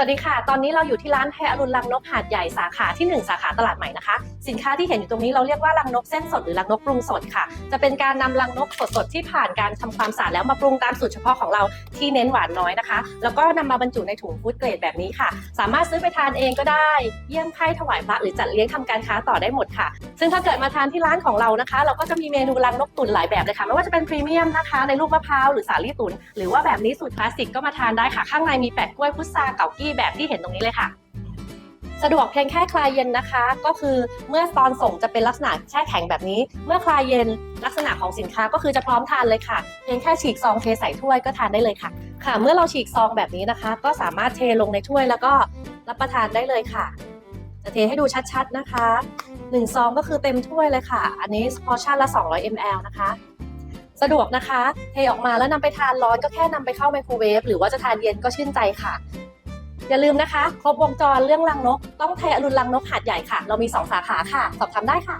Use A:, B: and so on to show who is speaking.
A: สวัสดีค่ะ ตอนนี้เราอยู่ที่ร้านไทยอรุณรังนกหาดใหญ่สาขาที่ 1 สาขาตลาดใหม่นะคะ สินค้าที่เห็นอยู่ตรงนี้เราเรียกว่ารังนกเส้นสดหรือรังนกปรุงสดค่ะ จะเป็นการนำรังนกสดๆที่ผ่านการทำความสะอาดแล้วมาปรุงตามสูตรเฉพาะของเราที่เน้นหวานน้อยนะคะ แล้วก็นำมาบรรจุในถุงฟู้ดเกรดแบบนี้ค่ะ สามารถซื้อไปทานเองก็ได้ เยี่ยมไข้ถวายพระหรือจัดเลี้ยงทำการค้าต่อได้หมดค่ะ ซึ่งถ้าเกิดมาทานที่ร้านของเรานะคะ เราก็จะมีเมนูรังนกตุ๋นหลายแบบเลยค่ะไม่ว่าจะเป็นพรีเมียมนะคะ ในลูกมะพร้าวหรือสาลี่ตุ๋นหรือว่าแบบนี้สูตรคลาสสิกก็มาทานได้ค่ะ ข้างในมีแปะกล้วยพุทราเก่ากี้แบบที่เห็นตรงนี้เลยค่ะสะดวกเพียงแค่คลายเย็นนะคะ ก็คือเมื่อตอนส่งจะเป็นลักษณะแช่แข็งแบบนี้ เมื่อคลายเย็นลักษณะของสินค้าก็คือจะพร้อมทานเลยค่ะเพียงแค่ฉีกซองเทใส่ถ้วยก็ทานได้เลยค่ะ ค่ะ เมื่อเราฉีกซองแบบนี้นะคะ ก็สามารถเทลงในถ้วยแล้วก็รับประทานได้เลยค่ะ จะเทให้ดูชัดๆนะคะ หนึ่งซองก็คือเต็มถ้วยเลยค่ะ อันนี้พอชั่นละ 200 ml นะคะ สะดวกนะคะ เทออกมาแล้วนำไปทานร้อนก็แค่นำไปเข้าไมโครเวฟหรือว่าจะทานเย็นก็ชื่นใจค่ะ อย่าลืมนะคะ ครบวงจรเรื่องรังนก ต้องไทยอรุณรังนกหาดใหญ่ค่ะ เรามี 2 สาขาค่ะ สอบถามได้ค่ะ